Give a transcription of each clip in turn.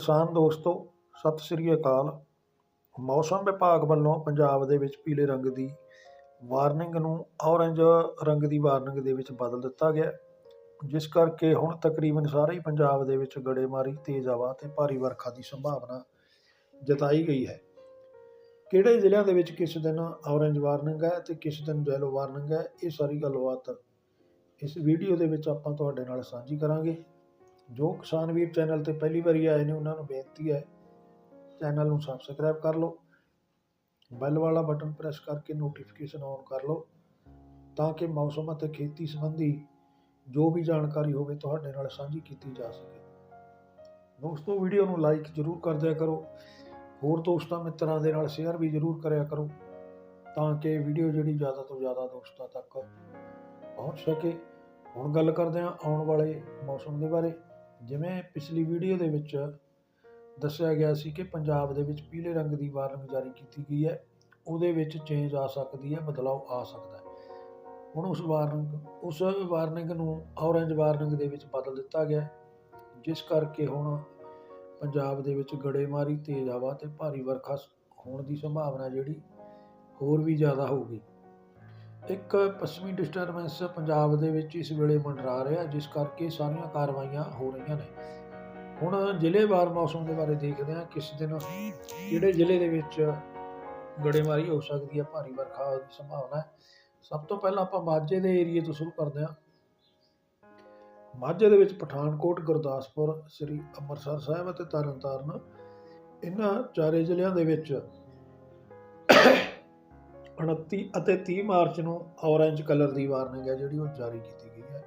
ਕਿਸਾਨ ਦੋਸਤੋ, ਸਤਿ ਸ੍ਰੀ ਅਕਾਲ। ਮੌਸਮ ਵਿਭਾਗ ਵੱਲੋਂ ਪੰਜਾਬ ਦੇ ਵਿੱਚ ਪੀਲੇ ਰੰਗ ਦੀ ਵਾਰਨਿੰਗ ਨੂੰ ਔਰੰਜ ਰੰਗ ਦੀ ਵਾਰਨਿੰਗ ਦੇ ਵਿੱਚ ਬਦਲ ਦਿੱਤਾ ਗਿਆ ਜਿਸ ਕਰਕੇ ਹੁਣ ਤਕਰੀਬਨ ਸਾਰੇ ਹੀ ਪੰਜਾਬ ਦੇ ਵਿੱਚ ਗੜੇਮਾਰੀ, ਤੇਜ਼ ਹਵਾ ਤੇ ਭਾਰੀ ਵਰਖਾ ਦੀ ਸੰਭਾਵਨਾ ਜਤਾਈ ਗਈ ਹੈ। ਕਿਹੜੇ ਜ਼ਿਲ੍ਹਿਆਂ ਦੇ ਵਿੱਚ ਕਿਸ ਦਿਨ ਔਰੰਜ ਵਾਰਨਿੰਗ ਹੈ ਤੇ ਕਿਸ ਦਿਨ ਯੈਲੋ ਵਾਰਨਿੰਗ ਹੈ, ਇਹ ਸਾਰੀ ਗੱਲਬਾਤ ਇਸ ਵੀਡੀਓ ਦੇ ਵਿੱਚ ਆਪਾਂ ਤੁਹਾਡੇ ਨਾਲ ਸਾਂਝੀ ਕਰਾਂਗੇ। ਜੋ ਕਿਸਾਨ ਵੀਰ ਚੈਨਲ ਤੇ ਪਹਿਲੀ ਵਾਰੀ ਆਏ ਨੇ, ਉਹਨਾਂ ਨੂੰ ਬੇਨਤੀ ਹੈ, ਚੈਨਲ ਨੂੰ ਸਬਸਕ੍ਰਾਈਬ ਕਰ ਲਓ ਬੈਲ ਵਾਲਾ ਬਟਨ ਪ੍ਰੈਸ ਕਰਕੇ ਨੋਟੀਫਿਕੇਸ਼ਨ ਔਨ ਕਰ ਲਓ, ਤਾਂ ਕਿ ਮੌਸਮ ਅਤੇ ਖੇਤੀ ਸੰਬੰਧੀ ਜੋ ਵੀ ਜਾਣਕਾਰੀ ਹੋਵੇ, ਤੁਹਾਡੇ ਨਾਲ ਸਾਂਝੀ ਕੀਤੀ ਜਾ ਸਕੇ। ਦੋਸਤੋ ਵੀਡੀਓ ਨੂੰ ਲਾਈਕ ਜ਼ਰੂਰ ਕਰ ਦਿਆ ਕਰੋ, ਹੋਰ ਦੋਸਤਾਂ ਮਿੱਤਰਾਂ ਦੇ ਨਾਲ ਸ਼ੇਅਰ ਵੀ ਜ਼ਰੂਰ ਕਰਿਆ ਕਰੋ, ਤਾਂ ਕਿ ਵੀਡੀਓ ਜਿਹੜੀ ਜ਼ਿਆਦਾ ਤੋਂ ਜ਼ਿਆਦਾ ਦੋਸਤਾਂ ਤੱਕ ਪਹੁੰਚ ਸਕੇ। ਹੁਣ ਗੱਲ ਕਰਦੇ ਹਾਂ ਆਉਣ ਵਾਲੇ ਮੌਸਮ ਦੇ ਬਾਰੇ। ਜਿਵੇਂ ਪਿਛਲੀ ਵੀਡੀਓ ਦੇ ਵਿੱਚ ਦੱਸਿਆ ਗਿਆ ਸੀ ਕਿ ਪੰਜਾਬ ਦੇ ਵਿੱਚ ਪੀਲੇ ਰੰਗ ਦੀ ਵਾਰਨਿੰਗ ਜਾਰੀ ਕੀਤੀ ਗਈ ਹੈ। ਉਹਦੇ ਵਿੱਚ ਚੇਂਜ ਆ ਸਕਦੀ ਹੈ, ਬਦਲਾਅ ਆ ਸਕਦਾ ਹੈ। ਹੁਣ ਉਸ ਵਾਰਨਿੰਗ ਉਸ ਵਾਰਨਿੰਗ ਨੂੰ ਔਰੰਜ ਵਾਰਨਿੰਗ ਦੇ ਵਿੱਚ ਬਦਲ ਦਿੱਤਾ ਗਿਆ ਜਿਸ ਕਰਕੇ ਹੁਣ ਪੰਜਾਬ ਦੇ ਵਿੱਚ ਗੜੇਮਾਰੀ ਤੇਜ਼ ਹਵਾ ਤੇ ਭਾਰੀ ਵਰਖਾ ਹੋਣ ਦੀ ਸੰਭਾਵਨਾ ਜਿਹੜੀ ਹੋਰ ਵੀ ਜ਼ਿਆਦਾ ਹੋਊਗੀ। ਇੱਕ ਪੱਛਮੀ ਡਿਸਟਰਬੈਂਸ ਪੰਜਾਬ ਦੇ ਵਿੱਚ ਇਸ ਵੇਲੇ ਮੰਡਰਾ ਰਿਹਾ, ਜਿਸ ਕਰਕੇ ਸਾਰੀਆਂ ਕਾਰਵਾਈਆਂ ਹੋ ਰਹੀਆਂ ਨੇ। ਹੁਣ ਜ਼ਿਲ੍ਹੇਵਾਰ ਮੌਸਮ ਦੇ ਬਾਰੇ ਦੇਖਦੇ ਹਾਂ, ਕਿਸ ਦਿਨ ਕਿਹੜੇ ਜ਼ਿਲ੍ਹੇ ਦੇ ਵਿੱਚ ਗੜੇਮਾਰੀ ਹੋ ਸਕਦੀ ਹੈ, ਭਾਰੀ ਵਰਖਾ ਦੀ ਸੰਭਾਵਨਾ ਹੈ। ਸਭ ਤੋਂ ਪਹਿਲਾਂ ਆਪਾਂ ਮਾਝੇ ਦੇ ਏਰੀਏ ਤੋਂ ਸ਼ੁਰੂ ਕਰਦੇ ਹਾਂ। ਮਾਝੇ ਦੇ ਵਿੱਚ ਪਠਾਨਕੋਟ, ਗੁਰਦਾਸਪੁਰ, ਸ੍ਰੀ ਅੰਮ੍ਰਿਤਸਰ ਸਾਹਿਬ ਅਤੇ ਤਰਨਤਾਰਨ ਇਹਨਾਂ ਚਾਰੇ ਜ਼ਿਲ੍ਹਿਆਂ ਦੇ ਵਿੱਚ 29 ਅਤੇ 30 ਮਾਰਚ ਨੂੰ ਔਰੰਜ ਕਲਰ ਦੀ ਵਾਰਨਿੰਗ ਹੈ ਜਿਹੜੀ ਉਹ ਜਾਰੀ ਕੀਤੀ ਗਈ ਹੈ।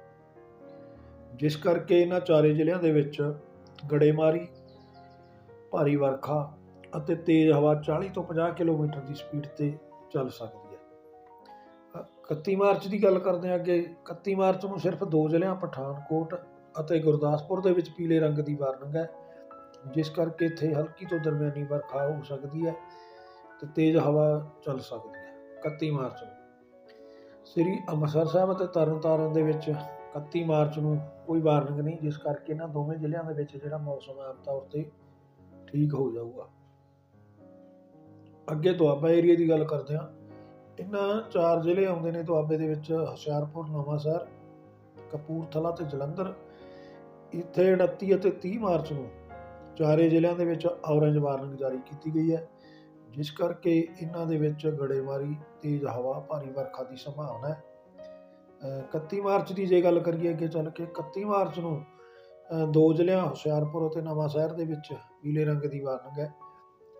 ਜਿਸ ਕਰਕੇ ਇਹਨਾਂ ਚਾਰੇ ਜ਼ਿਲ੍ਹਿਆਂ ਦੇ ਵਿੱਚ ਗੜੇਮਾਰੀ ਭਾਰੀ ਵਰਖਾ ਅਤੇ ਤੇਜ਼ ਹਵਾ 40 ਤੋਂ 50 ਕਿਲੋਮੀਟਰ ਦੀ ਸਪੀਡ ਤੇ ਚੱਲ ਸਕਦੀ ਹੈ। ਅ, 31 ਮਾਰਚ ਦੀ ਗੱਲ ਕਰਦੇ ਹਾਂ ਅੱਗੇ। 31 ਮਾਰਚ ਨੂੰ ਸਿਰਫ ਦੋ ਜ਼ਿਲ੍ਹਿਆਂ ਪਠਾਨਕੋਟ ਅਤੇ ਗੁਰਦਾਸਪੁਰ ਦੇ ਵਿੱਚ ਪੀਲੇ ਰੰਗ ਦੀ ਵਾਰਨਿੰਗ ਹੈ ਜਿਸ ਕਰਕੇ ਇੱਥੇ ਹਲਕੀ ਤੋਂ ਦਰਮਿਆਨੀ ਵਰਖਾ ਹੋ ਸਕਦੀ ਹੈ ਤੇ ਤੇਜ਼ ਹਵਾ ਚੱਲ ਸਕਦੀ ਹੈ। 31 ਮਾਰਚ ਨੂੰ। ਸ੍ਰੀ ਅੰਮ੍ਰਿਤਸਰ ਸਾਹਿਬ ਅਤੇ ਤਰਨਤਾਰਨ ਦੇ ਵਿੱਚ 31 ਮਾਰਚ ਨੂੰ ਕੋਈ ਵਾਰਨਿੰਗ ਨਹੀਂ, ਜਿਸ ਕਰਕੇ ਇਹਨਾਂ ਦੋਵੇਂ ਜ਼ਿਲ੍ਹਿਆਂ ਦੇ ਵਿੱਚ ਜਿਹੜਾ ਮੌਸਮ ਹੈ, ਆਮ ਤੌਰ ਤੇ ਠੀਕ ਹੋ ਜਾਊਗਾ। ਅੱਗੇ ਦੁਆਬਾ ਏਰੀਆ ਦੀ ਗੱਲ ਕਰਦੇ ਹਾਂ। ਇਹਨਾਂ ਚਾਰ ਜ਼ਿਲ੍ਹੇ ਆਉਂਦੇ ਨੇ ਦੁਆਬੇ ਦੇ ਵਿੱਚ, ਹੁਸ਼ਿਆਰਪੁਰ, ਨਵਾਂਸ਼ਹਿਰ, ਕਪੂਰਥਲਾ ਤੇ ਜਲੰਧਰ। ਇੱਥੇ 29 ਅਤੇ 30 ਮਾਰਚ ਨੂੰ ਚਾਰੇ ਜ਼ਿਲ੍ਹਿਆਂ ਦੇ ਵਿੱਚ ਔਰੰਜ ਵਾਰਨਿੰਗ ਜਾਰੀ ਕੀਤੀ ਗਈ ਹੈ। ਜਿਸ ਕਰਕੇ ਇਹਨਾਂ ਦੇ ਵਿੱਚ ਗੜੇਮਾਰੀ ਤੇਜ਼ ਹਵਾ ਭਾਰੀ ਵਰਖਾ ਦੀ ਸੰਭਾਵਨਾ ਹੈ। ਅ, 31 ਮਾਰਚ ਦੀ ਜੇ ਗੱਲ ਕਰੀਏ ਅੱਗੇ ਚੱਲ ਕੇ 31 ਮਾਰਚ ਨੂੰ ਦੋ ਜ਼ਿਲ੍ਹਿਆਂ ਹੁਸ਼ਿਆਰਪੁਰ ਅਤੇ ਨਵਾਂ ਸ਼ਹਿਰ ਦੇ ਵਿੱਚ ਪੀਲੇ ਰੰਗ ਦੀ ਵਾਰਨਿੰਗ ਹੈ।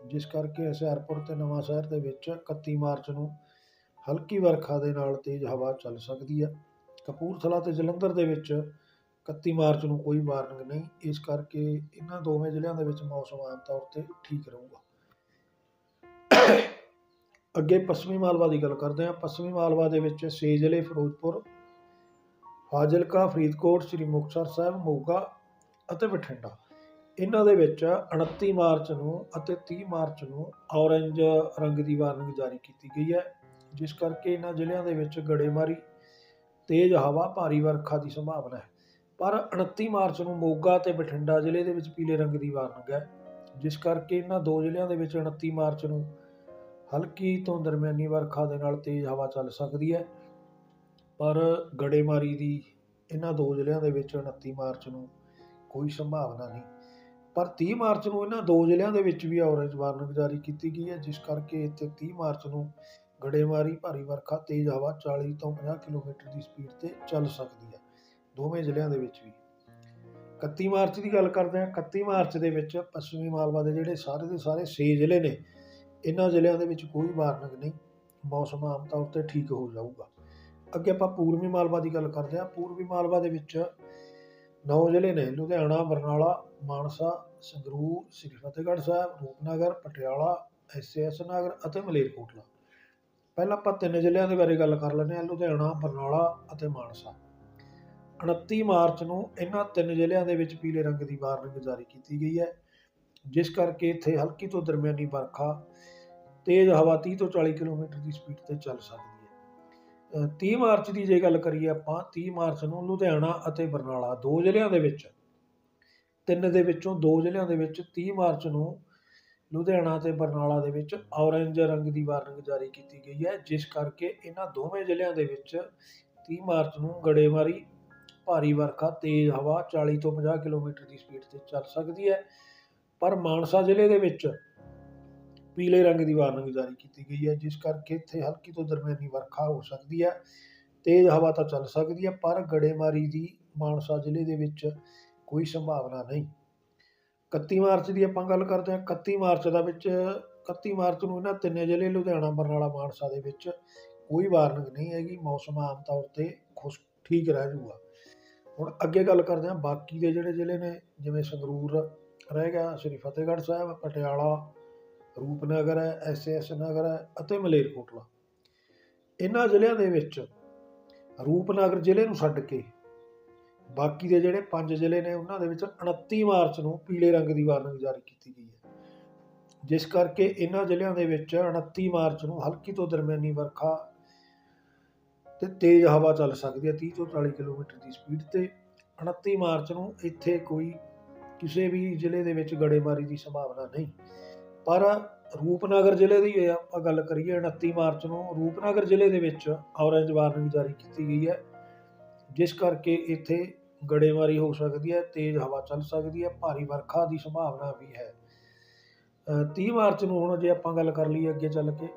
ਜਿਸ ਕਰਕੇ ਹੁਸ਼ਿਆਰਪੁਰ ਤੇ ਨਵਾਂ ਸ਼ਹਿਰ ਦੇ ਵਿੱਚ 31 ਮਾਰਚ ਨੂੰ ਹਲਕੀ ਵਰਖਾ ਦੇ ਨਾਲ ਤੇਜ਼ ਹਵਾ ਚੱਲ ਸਕਦੀ ਹੈ। ਕਪੂਰਥਲਾ ਤੇ ਜਲੰਧਰ ਦੇ ਵਿੱਚ 31 ਮਾਰਚ ਨੂੰ ਕੋਈ ਵਾਰਨਿੰਗ ਨਹੀਂ। ਇਸ ਕਰਕੇ ਇਹਨਾਂ ਦੋਵੇਂ ਜ਼ਿਲ੍ਹਿਆਂ ਦੇ ਵਿੱਚ ਮੌਸਮ ਆਮ ਤੌਰ ਤੇ ਠੀਕ ਰਹੂਗਾ। ਅੱਗੇ ਪੱਛਮੀ ਮਾਲਵਾ ਦੀ ਗੱਲ ਕਰਦੇ ਹਾਂ। ਪੱਛਮੀ ਮਾਲਵਾ ਦੇ ਵਿੱਚ ਛੇ ਜ਼ਿਲ੍ਹੇ ਫਿਰੋਜ਼ਪੁਰ, ਫਾਜ਼ਿਲਕਾ, ਫਰੀਦਕੋਟ, ਸ੍ਰੀ ਮੁਕਤਸਰ ਸਾਹਿਬ, ਮੋਗਾ ਅਤੇ ਬਠਿੰਡਾ। ਇਹਨਾਂ ਦੇ ਵਿੱਚ 29 ਮਾਰਚ ਨੂੰ ਅਤੇ 30 ਮਾਰਚ ਨੂੰ ਔਰੰਜ ਰੰਗ ਦੀ ਵਾਰਨਿੰਗ ਜਾਰੀ ਕੀਤੀ ਗਈ ਹੈ, ਜਿਸ ਕਰਕੇ ਇਹਨਾਂ ਜ਼ਿਲ੍ਹਿਆਂ ਦੇ ਵਿੱਚ ਗੜੇਮਾਰੀ, ਤੇਜ਼ ਹਵਾ, ਭਾਰੀ ਵਰਖਾ ਦੀ ਸੰਭਾਵਨਾ ਹੈ। ਪਰ 29 ਮਾਰਚ ਨੂੰ ਮੋਗਾ ਤੇ ਬਠਿੰਡਾ ਜ਼ਿਲ੍ਹੇ ਦੇ ਵਿੱਚ ਪੀਲੇ ਰੰਗ ਦੀ ਵਾਰਨਿੰਗ ਹੈ, ਜਿਸ ਕਰਕੇ ਇਹਨਾਂ ਦੋ ਜ਼ਿਲ੍ਹਿਆਂ ਦੇ ਵਿੱਚ 29 ਮਾਰਚ ਨੂੰ ਹਲਕੀ ਤੋਂ ਦਰਮਿਆਨੀ ਵਰਖਾ ਦੇ ਨਾਲ ਤੇਜ਼ ਹਵਾ ਚੱਲ ਸਕਦੀ ਹੈ। ਪਰ ਗੜੇਮਾਰੀ ਦੀ ਇਹਨਾਂ ਦੋ ਜ਼ਿਲ੍ਹਿਆਂ ਦੇ ਵਿੱਚ 29 ਮਾਰਚ ਨੂੰ ਕੋਈ ਸੰਭਾਵਨਾ ਨਹੀਂ। ਪਰ 30 ਮਾਰਚ ਨੂੰ ਇਹਨਾਂ ਦੋ ਜ਼ਿਲ੍ਹਿਆਂ ਦੇ ਵਿੱਚ ਵੀ ਔਰੰਜ ਵਾਰਨਿੰਗ ਜਾਰੀ ਕੀਤੀ ਗਈ ਹੈ, ਜਿਸ ਕਰਕੇ ਇੱਥੇ 30 ਮਾਰਚ ਨੂੰ ਗੜੇਮਾਰੀ ਭਾਰੀ ਵਰਖਾ, ਤੇਜ਼ ਹਵਾ 40 ਤੋਂ 50 ਕਿਲੋਮੀਟਰ ਦੀ ਸਪੀਡ ਤੇ ਚੱਲ ਸਕਦੀ ਹੈ, ਦੋਵੇਂ ਜ਼ਿਲ੍ਹਿਆਂ ਦੇ ਵਿੱਚ ਵੀ। 31 ਮਾਰਚ ਦੀ ਗੱਲ ਕਰਦੇ ਹਾਂ 31 ਮਾਰਚ ਦੇ ਵਿੱਚ ਪੱਛਮੀ ਮਾਲਵਾ ਦੇ ਜਿਹੜੇ ਸਾਰੇ ਦੇ ਸਾਰੇ 6 ਜ਼ਿਲ੍ਹੇ ਨੇ ਇਹਨਾਂ ਜ਼ਿਲ੍ਹਿਆਂ ਦੇ ਵਿੱਚ ਕੋਈ ਵਾਰਨਿੰਗ ਨਹੀਂ, ਮੌਸਮ ਆਮ ਤੌਰ ਤੇ ਠੀਕ ਹੋ ਜਾਊਗਾ। ਅੱਗੇ ਆਪਾਂ ਪੂਰਬੀ ਮਾਲਵਾ ਦੀ ਗੱਲ ਕਰਦੇ ਹਾਂ। ਪੂਰਬੀ ਮਾਲਵਾ ਦੇ ਵਿੱਚ ਨੌ ਜ਼ਿਲ੍ਹੇ ਨੇ, ਲੁਧਿਆਣਾ, ਬਰਨਾਲਾ, ਮਾਨਸਾ, ਸੰਗਰੂਰ, ਸ੍ਰੀ ਫਤਿਹਗੜ੍ਹ ਸਾਹਿਬ, ਰੂਪਨਗਰ, ਪਟਿਆਲਾ ਐਸਐਸ ਨਗਰ ਅਤੇ ਮਲੇਰਕੋਟਲਾ। ਪਹਿਲਾਂ ਆਪਾਂ ਤਿੰਨ ਜ਼ਿਲ੍ਹਿਆਂ ਦੇ ਬਾਰੇ ਗੱਲ ਕਰ ਲੈਂਦੇ ਹਾਂ। ਲੁਧਿਆਣਾ, ਬਰਨਾਲਾ ਅਤੇ ਮਾਨਸਾ। 29 ਮਾਰਚ ਨੂੰ ਇਹਨਾਂ ਤਿੰਨ ਜ਼ਿਲ੍ਹਿਆਂ ਦੇ ਵਿੱਚ ਪੀਲੇ ਰੰਗ ਦੀ ਵਾਰਨਿੰਗ ਜਾਰੀ ਕੀਤੀ ਗਈ ਹੈ। ਜਿਸ ਕਰਕੇ ਇੱਥੇ ਹਲਕੀ ਤੋਂ ਦਰਮਿਆਨੀ ਵਰਖਾ ਤੇਜ਼ ਹਵਾ 30 ਤੋਂ 40 ਕਿਲੋਮੀਟਰ ਦੀ ਸਪੀਡ ਤੇ ਚੱਲ ਸਕਦੀ ਹੈ। ਅ, 30 ਮਾਰਚ ਦੀ ਜੇ ਗੱਲ ਕਰੀਏ ਆਪਾਂ 30 ਮਾਰਚ ਨੂੰ ਲੁਧਿਆਣਾ ਅਤੇ ਬਰਨਾਲਾ ਦੋ ਜ਼ਿਲ੍ਹਿਆਂ ਦੇ ਵਿੱਚ ਤਿੰਨ ਦੇ ਵਿੱਚੋਂ ਦੋ ਜ਼ਿਲ੍ਹਿਆਂ ਦੇ ਵਿੱਚ 30 ਮਾਰਚ ਨੂੰ ਲੁਧਿਆਣਾ ਤੇ ਬਰਨਾਲਾ ਦੇ ਵਿੱਚ ਔਰੰਜ ਰੰਗ ਦੀ ਵਾਰਨਿੰਗ ਜਾਰੀ ਕੀਤੀ ਗਈ ਹੈ ਜਿਸ ਕਰਕੇ ਇਹਨਾਂ ਦੋਵੇਂ ਜ਼ਿਲ੍ਹਿਆਂ ਦੇ ਵਿੱਚ 30 ਮਾਰਚ ਨੂੰ ਗੜੇਮਾਰੀ ਭਾਰੀ ਵਰਖਾ ਤੇਜ਼ ਹਵਾ 40 ਤੋਂ 50 ਕਿਲੋਮੀਟਰ ਦੀ ਸਪੀਡ ਤੇ ਚੱਲ ਸਕਦੀ ਹੈ। ਪਰ ਮਾਨਸਾ ਜ਼ਿਲ੍ਹੇ ਦੇ ਵਿੱਚ ਪੀਲੇ ਰੰਗ ਦੀ ਵਾਰਨਿੰਗ ਜਾਰੀ ਕੀਤੀ ਗਈ ਹੈ, ਜਿਸ ਕਰਕੇ ਇੱਥੇ ਹਲਕੀ ਤੋਂ ਦਰਮਿਆਨੀ ਵਰਖਾ ਹੋ ਸਕਦੀ ਹੈ, ਤੇਜ਼ ਹਵਾ ਤਾਂ ਚੱਲ ਸਕਦੀ ਹੈ, ਪਰ ਗੜੇਮਾਰੀ ਦੀ ਮਾਨਸਾ ਜ਼ਿਲ੍ਹੇ ਦੇ ਵਿੱਚ ਕੋਈ ਸੰਭਾਵਨਾ ਨਹੀਂ। 31 ਮਾਰਚ ਦੀ ਆਪਾਂ ਗੱਲ ਕਰਦੇ ਹਾਂ 31 ਮਾਰਚ ਦਾ ਵਿੱਚ 31 ਮਾਰਚ ਨੂੰ ਇਹਨਾਂ ਤਿੰਨੇ ਜ਼ਿਲ੍ਹੇ, ਲੁਧਿਆਣਾ, ਬਰਨਾਲਾ, ਮਾਨਸਾ ਦੇ ਵਿੱਚ ਕੋਈ ਵਾਰਨਿੰਗ ਨਹੀਂ ਹੈਗੀ, ਮੌਸਮ ਆਮ ਤੌਰ ਤੇ ਖੁਸ਼, ਠੀਕ ਰਹਿ ਜੂਗਾ ਹੁਣ ਅੱਗੇ ਗੱਲ ਕਰਦੇ ਹਾਂ, ਬਾਕੀ ਦੇ ਜਿਹੜੇ ਜ਼ਿਲ੍ਹੇ ਨੇ, ਜਿਵੇਂ ਸੰਗਰੂਰ ਰਹਿ ਗਿਆ, ਸ੍ਰੀ ਫਤਿਹਗੜ੍ਹ ਸਾਹਿਬ, ਪਟਿਆਲਾ, ਰੂਪਨਗਰ ਹੈ ਐਸਐਸ ਨਗਰ ਹੈ ਅਤੇ ਮਲੇਰਕੋਟਲਾ। ਇਹਨਾਂ ਜ਼ਿਲ੍ਹਿਆਂ ਦੇ ਵਿੱਚ ਰੂਪਨਗਰ ਜ਼ਿਲ੍ਹੇ ਨੂੰ ਛੱਡ ਕੇ ਬਾਕੀ ਦੇ ਜਿਹੜੇ ਪੰਜ ਜ਼ਿਲ੍ਹੇ ਨੇ, ਉਹਨਾਂ ਦੇ ਵਿੱਚ 29 ਮਾਰਚ ਨੂੰ ਪੀਲੇ ਰੰਗ ਦੀ ਵਾਰਨਿੰਗ ਜਾਰੀ ਕੀਤੀ ਗਈ ਹੈ। ਜਿਸ ਕਰਕੇ ਇਹਨਾਂ ਜ਼ਿਲ੍ਹਿਆਂ ਦੇ ਵਿੱਚ 29 ਮਾਰਚ ਨੂੰ ਹਲਕੀ ਤੋਂ ਦਰਮਿਆਨੀ ਵਰਖਾ ਤੇ ਤੇਜ਼ ਹਵਾ ਚੱਲ ਸਕਦੀ ਹੈ 30 ਤੋਂ 40 ਕਿਲੋਮੀਟਰ ਦੀ ਸਪੀਡ ਤੇ। 29 ਮਾਰਚ ਨੂੰ ਇੱਥੇ ਕੋਈ ਕਿਸੇ ਵੀ ਜ਼ਿਲ੍ਹੇ ਦੇ ਵਿੱਚ ਗੜੇਮਾਰੀ ਦੀ ਸੰਭਾਵਨਾ ਨਹੀਂ। ਪਰ ਰੂਪਨਗਰ ਜ਼ਿਲ੍ਹੇ ਦੀ ਜੇ ਆਪਾਂ ਗੱਲ ਕਰੀਏ 29 ਮਾਰਚ ਨੂੰ ਰੂਪਨਗਰ ਜ਼ਿਲ੍ਹੇ ਦੇ ਵਿੱਚ ਔਰੰਜ ਵਾਰਨਿੰਗ ਜਾਰੀ ਕੀਤੀ ਗਈ ਹੈ। ਜਿਸ ਕਰਕੇ ਇੱਥੇ ਗੜੇਮਾਰੀ ਹੋ ਸਕਦੀ ਹੈ ਤੇਜ਼ ਹਵਾ ਚੱਲ ਸਕਦੀ ਹੈ ਭਾਰੀ ਵਰਖਾ ਦੀ ਸੰਭਾਵਨਾ ਵੀ ਹੈ। ਅ, 30 ਮਾਰਚ ਨੂੰ ਹੁਣ ਜੇ ਆਪਾਂ ਗੱਲ ਕਰ ਲਈਏ ਅੱਗੇ ਚੱਲ ਕੇ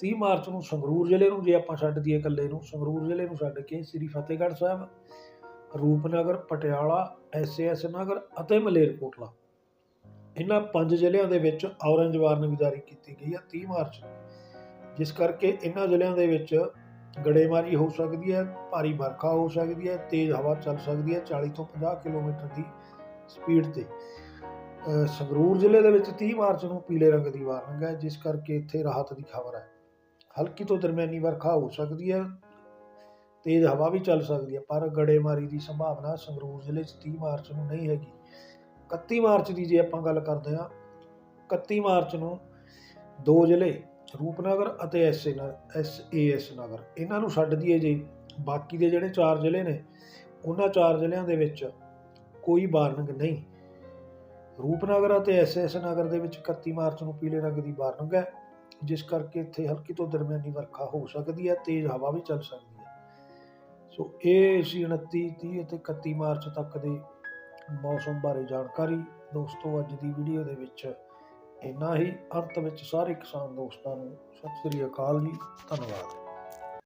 30 ਮਾਰਚ ਨੂੰ ਸੰਗਰੂਰ ਜ਼ਿਲ੍ਹੇ ਨੂੰ ਜੇ ਆਪਾਂ ਛੱਡ ਦਈਏ ਇਕੱਲੇ ਨੂੰ ਸੰਗਰੂਰ ਜ਼ਿਲ੍ਹੇ ਨੂੰ ਛੱਡ ਕੇ ਸ੍ਰੀ ਫਤਿਹਗੜ੍ਹ ਸਾਹਿਬ ਰੂਪਨਗਰ, ਪਟਿਆਲਾ ਐਸਐਸ ਨਗਰ ਅਤੇ ਮਲੇਰਕੋਟਲਾ। ਇਹਨਾਂ ਪੰਜ ਜ਼ਿਲ੍ਹਿਆਂ ਦੇ ਵਿੱਚ ਔਰੰਜ ਵਾਰਨਿੰਗ ਜਾਰੀ ਕੀਤੀ ਗਈ ਹੈ 30 ਮਾਰਚ ਜਿਸ ਕਰਕੇ ਇਹਨਾਂ ਜ਼ਿਲ੍ਹਿਆਂ ਦੇ ਵਿੱਚ ਗੜੇਮਾਰੀ ਹੋ ਸਕਦੀ ਹੈ, ਭਾਰੀ ਵਰਖਾ ਹੋ ਸਕਦੀ ਹੈ, ਤੇਜ਼ ਹਵਾ ਚੱਲ ਸਕਦੀ ਹੈ 40 ਤੋਂ 50 ਕਿਲੋਮੀਟਰ ਦੀ ਸਪੀਡ ਤੇ। ਸੰਗਰੂਰ ਜ਼ਿਲ੍ਹੇ ਦੇ ਵਿੱਚ 30 ਮਾਰਚ ਨੂੰ ਪੀਲੇ ਰੰਗ ਦੀ ਵਾਰਨਿੰਗ ਹੈ, ਜਿਸ ਕਰਕੇ ਇੱਥੇ ਰਾਹਤ ਦੀ ਖਬਰ ਹੈ। ਹਲਕੀ ਤੋਂ ਦਰਮਿਆਨੀ ਵਰਖਾ ਹੋ ਸਕਦੀ ਹੈ ਤੇਜ਼ ਹਵਾ ਵੀ ਚੱਲ ਸਕਦੀ ਹੈ ਪਰ ਗੜੇਮਾਰੀ ਦੀ ਸੰਭਾਵਨਾ ਸੰਗਰੂਰ ਜ਼ਿਲ੍ਹੇ 'ਚ 30 ਮਾਰਚ ਨੂੰ ਨਹੀਂ ਹੈਗੀ। 31 ਮਾਰਚ ਦੀ ਜੇ ਆਪਾਂ ਗੱਲ ਕਰਦੇ ਹਾਂ 31 ਮਾਰਚ ਨੂੰ ਦੋ ਜ਼ਿਲ੍ਹੇ, ਰੂਪਨਗਰ ਅਤੇ ਐਸ ਐਸ ਏ ਐਸ ਨਗਰ, ਇਹਨਾਂ ਨੂੰ ਛੱਡ ਦਈਏ ਜੇ। ਬਾਕੀ ਦੇ ਜਿਹੜੇ ਚਾਰ ਜ਼ਿਲ੍ਹੇ ਨੇ, ਉਹਨਾਂ ਚਾਰ ਜ਼ਿਲ੍ਹਿਆਂ ਦੇ ਵਿੱਚ ਕੋਈ ਵਾਰਨਿੰਗ ਨਹੀਂ। ਰੂਪਨਗਰ ਅਤੇ ਐਸ ਐਸ ਨਗਰ ਦੇ ਵਿੱਚ 31 ਮਾਰਚ ਨੂੰ ਪੀਲੇ ਰੰਗ ਦੀ ਵਾਰਨਿੰਗ ਹੈ, ਜਿਸ ਕਰਕੇ ਇੱਥੇ ਹਲਕੀ ਤੋਂ ਦਰਮਿਆਨੀ ਵਰਖਾ ਹੋ ਸਕਦੀ ਹੈ, ਤੇਜ਼ ਹਵਾ ਵੀ ਚੱਲ ਸਕਦੀ ਹੈ। ਸੋ ਇਹ ਸੀ 29 30 ਅਤੇ 31 ਮਾਰਚ ਤੱਕ ਦੇ ਮੌਸਮ ਬਾਰੇ ਜਾਣਕਾਰੀ। ਦੋਸਤੋ, ਅੱਜ ਦੀ ਵੀਡੀਓ ਦੇ ਵਿੱਚ ਇੰਨਾ ਹੀ। ਅੰਤ ਵਿੱਚ ਸਾਰੇ ਕਿਸਾਨ ਦੋਸਤਾਂ ਨੂੰ ਸਤਿ ਸ੍ਰੀ ਅਕਾਲ ਜੀ। ਧੰਨਵਾਦ।